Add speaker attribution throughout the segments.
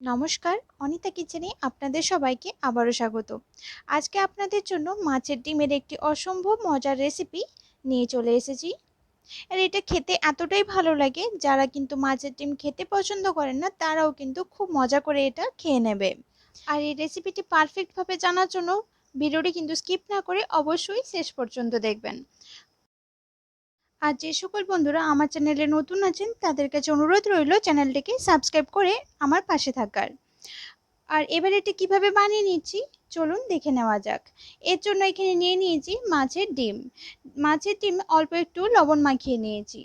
Speaker 1: নমস্কার, অনিতা কিচেনে আপনাদের সবাইকে আবারও স্বাগত। আজকে আপনাদের জন্য মাছের ডিমের একটি অসম্ভব মজার রেসিপি নিয়ে চলে এসেছি। আর এটা খেতে এতটাই ভালো লাগে, যারা কিন্তু মাছের ডিম খেতে পছন্দ করেন না, তারাও কিন্তু খুব মজা করে এটা খেয়ে নেবে। আর এই রেসিপিটি পারফেক্টভাবে জানার জন্য ভিডিওটি কিন্তু স্কিপ না করে অবশ্যই শেষ পর্যন্ত দেখবেন। আর যে সকল বন্ধুরা আমার চ্যানেলে নতুন আছেন, তাদের কাছে অনুরোধ রইল চ্যানেলটিকে সাবস্ক্রাইব করে আমার পাশে থাকার। আর এবার এটি কীভাবে বানিয়ে নিচ্ছি, চলুন দেখে নেওয়া যাক। এর জন্য এখানে নিয়ে নিয়েছি মাছের ডিম। মাছের ডিম অল্প একটু লবণ মাখিয়ে নিয়েছি।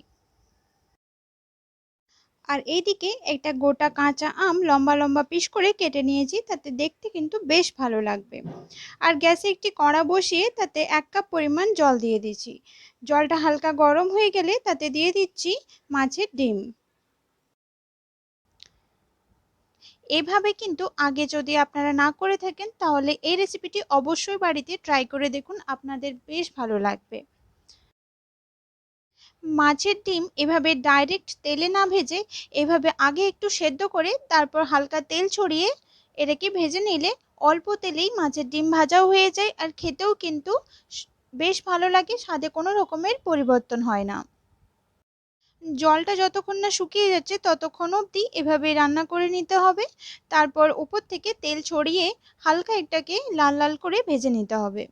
Speaker 1: আর এইদিকে একটা গোটা কাঁচা আম লম্বা লম্বা পিস করে কেটে নিয়েছি, তাতে দেখতে কিন্তু বেশ ভালো লাগবে। আর গ্যাসে একটি কড়া বসিয়ে তাতে এক কাপ পরিমাণ জল দিয়ে দিচ্ছি জলটা হালকা গরম হয়ে গেলে তাতে দিয়ে দিচ্ছি মাছের ডিম। এভাবে কিন্তু আগে যদি আপনারা না করে থাকেন, তাহলে এই রেসিপিটি অবশ্যই বাড়িতে ট্রাই করে দেখুন, আপনাদের বেশ ভালো লাগবে। মাছের ডিম এভাবে ডাইরেক্ট তেলে না ভেজে এভাবে আগে একটু সেদ্ধ করে তারপর হালকা তেল ছড়িয়ে এটাকে ভেজে নিলে অল্প তেলেই মাছের ডিম ভাজাও হয়ে যায় আর খেতেও কিন্তু বেশ ভালো লাগে, স্বাদে কোনো রকমের পরিবর্তন হয় না। জলটা যতক্ষণ না শুকিয়ে যাচ্ছে ততক্ষণ অবধি এভাবে রান্না করে নিতে হবে। তারপর উপর থেকে তেল ছড়িয়ে হালকা এটাকে লাল লাল করে ভেজে নিতে হবে।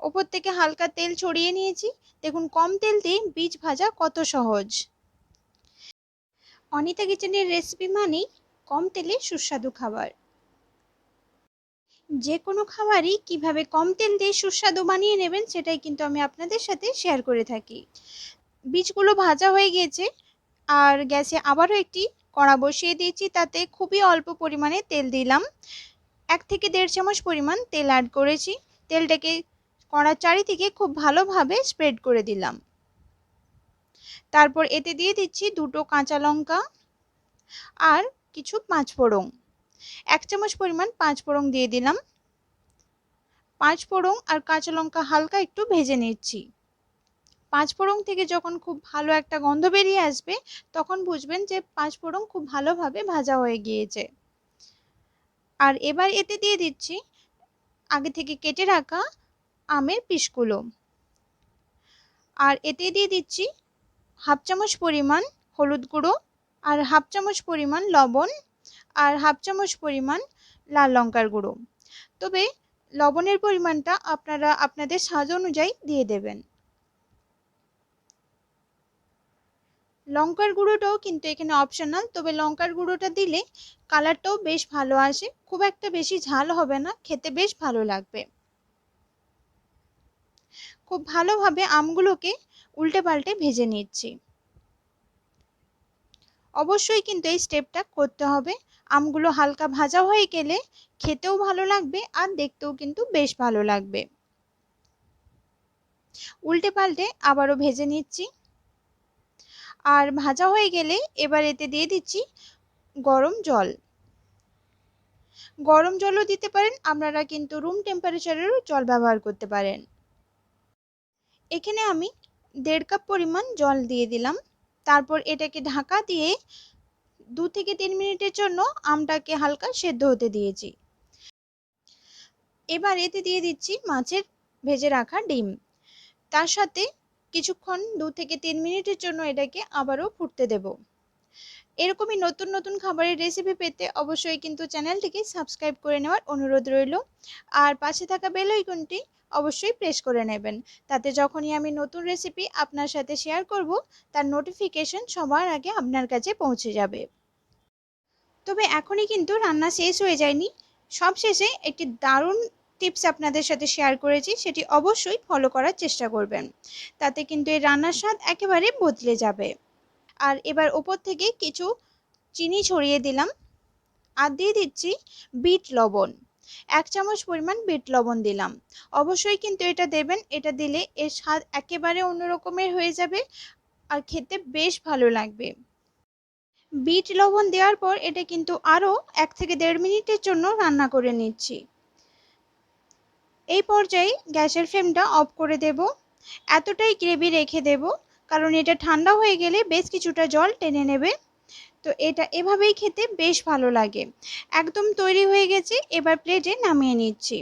Speaker 1: ওপর থেকে হালকা তেল ছড়িয়ে নিয়েছি। দেখুন, কম তেল দিয়ে বীজ ভাজা কত সহজ। অনিতা কিচেনের রেসিপি মানেই কম তেলে সুস্বাদু খাবার। যে কোনো খাবারই কীভাবে কম তেল দিয়ে সুস্বাদু বানিয়ে নেবেন সেটাই কিন্তু আমি আপনাদের সাথে শেয়ার করে থাকি। বীজগুলো ভাজা হয়ে গিয়েছে আর গ্যাসে আবারও একটি কড়া বসিয়ে দিয়েছি, তাতে খুবই অল্প পরিমাণে তেল দিলাম। এক থেকে দেড় চামচ পরিমাণ তেল অ্যাড করেছি। তেলটাকে কড়ার চারিদিকে খুব ভালোভাবে স্প্রেড করে দিলাম। তারপর এতে দিয়ে দিচ্ছি দুটো কাঁচা লঙ্কা আর কিছু পাঁচ ফোড়ং এক চামচ পরিমাণ পাঁচ ফোড়ং দিয়ে দিলাম। পাঁচ ফোড়ং আর কাঁচা লঙ্কা হালকা একটু ভেজে নিচ্ছি। পাঁচ ফোড়ং থেকে যখন খুব ভালো একটা গন্ধ বেরিয়ে আসবে, তখন বুঝবেন যে পাঁচ ফোড়ং খুব ভালোভাবে ভাজা হয়ে গিয়েছে। আর এবার এতে দিয়ে দিচ্ছি আগে থেকে কেটে রাখা আমের পিসগুলো। আর এতে দিয়ে দিচ্ছি হাফ চামচ পরিমাণ হলুদ গুঁড়ো আর হাফ চামচ পরিমাণ লবণ আর হাফ চামচ পরিমাণ লাল লঙ্কার গুঁড়ো। তবে লবণের পরিমাণটা আপনারা আপনাদের স্বাদ অনুযায়ী দিয়ে দেবেন। লঙ্কার গুঁড়োটাও কিন্তু এখানে অপশনাল তবে লঙ্কার গুঁড়োটা দিলে কালারটাও বেশ ভালো আসে, খুব একটা বেশি ঝাল হবে না, খেতে বেশ ভালো লাগবে। খুব ভালোভাবে আমগুলোকে উল্টে পাল্টে ভেজে নিচ্ছি। অবশ্যই কিন্তু এই স্টেপটা করতে হবে। আমগুলো হালকা ভাজা হয়ে গেলে খেতেও ভালো লাগবে আর দেখতেও কিন্তু বেশ ভালো লাগবে। উল্টে পাল্টে আবারও ভেজে নিচ্ছি। আর ভাজা হয়ে গেলে এবার এতে দিয়ে দিচ্ছি গরম জল। গরম জলও দিতে পারেন, আপনারা কিন্তু রুম টেম্পারেচারেরও জল ব্যবহার করতে পারেন। এখানে আমি দেড় কাপ পরিমাণ জল দিয়ে দিলাম। তারপর এটাকে ঢাকা দিয়ে দু থেকে তিন মিনিটের জন্য আমটাকে হালকা সেদ্ধ হতে দিয়েছি। এবার এতে দিয়ে দিচ্ছি মাছের ভেজে রাখা ডিম। তার সাথে কিছুক্ষণ দু থেকে তিন মিনিটের জন্য এটাকে আবারও ফুটতে দেব। এরকমই নতুন নতুন খাবারের রেসিপি পেতে অবশ্যই কিন্তু চ্যানেলটিকে সাবস্ক্রাইব করে নেওয়ার অনুরোধ রইল। আর পাশে থাকা বেল আইকনটি অবশ্যই প্রেস করে নেবেন। তাতে যখনই আমি নতুন রেসিপি আপনার সাথে শেয়ার করব, তার নোটিফিকেশন সবার আগে আপনার কাছে পৌঁছে যাবে। তবে এখনই কিন্তু রান্না শেষ হয়ে যায়নি। সব শেষে একটি দারুণ টিপস আপনাদের সাথে শেয়ার করেছি, সেটি অবশ্যই ফলো করার চেষ্টা করবেন। তাতে কিন্তু এই রান্নার স্বাদ একেবারে বদলে যাবে। আর এবার ওপর থেকে কিছু চিনি ছড়িয়ে দিলাম। আর দিয়ে দিচ্ছি বিট লবণ। এক চামচ পরিমাণ বিট লবণ দিলাম। অবশ্যই কিন্তু এটা দেবেন, এটা দিলে এর স্বাদ একেবারে অন্যরকমের হয়ে যাবে আর খেতে বেশ ভালো লাগবে। বিট লবণ দেওয়ার পর এটা কিন্তু আরও এক থেকে দেড় মিনিটের জন্য রান্না করে নিচ্ছি। এই পর্যায়ে গ্যাসের ফ্লেমটা অফ করে দেব। এতটাই গ্রেভি রেখে দেব, কারণ এটা ঠান্ডা হয়ে গেলে বেশ কিছুটা জল টেনে নেবে। তো এটা এভাবেই খেতে বেশ ভালো লাগে। একদম তৈরি হয়ে গেছে, এবার প্লেটে নামিয়ে নিচ্ছি।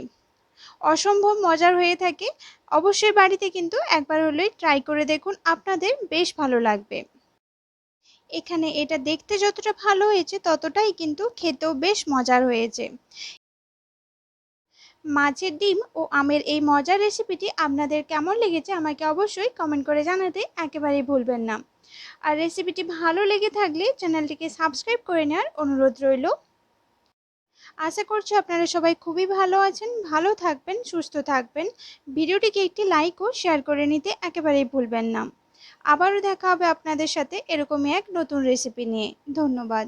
Speaker 1: অসম্ভব মজার হয়ে থাকে, অবশ্যই বাড়িতে কিন্তু একবার হলেই ট্রাই করে দেখুন, আপনাদের বেশ ভালো লাগবে। এখানে এটা দেখতে যতটা ভালো হয়েছে, ততটাই কিন্তু খেতেও বেশ মজার হয়েছে। মাছের ডিম ও আমের এই মজার রেসিপিটি আপনাদের কেমন লেগেছে, আমাকে অবশ্যই কমেন্ট করে জানাতে একেবারেই ভুলবেন না। আর রেসিপিটি ভালো লেগে থাকলে চ্যানেলটিকে সাবস্ক্রাইব করে নেওয়ার অনুরোধ রইল। আশা করছি আপনারা সবাই খুবই ভালো আছেন, ভালো থাকবেন, সুস্থ থাকবেন। ভিডিওটিকে একটি লাইক ও শেয়ার করে নিতে একেবারেই ভুলবেন না। আবারও দেখা হবে আপনাদের সাথে এরকমই এক নতুন রেসিপি নিয়ে। ধন্যবাদ।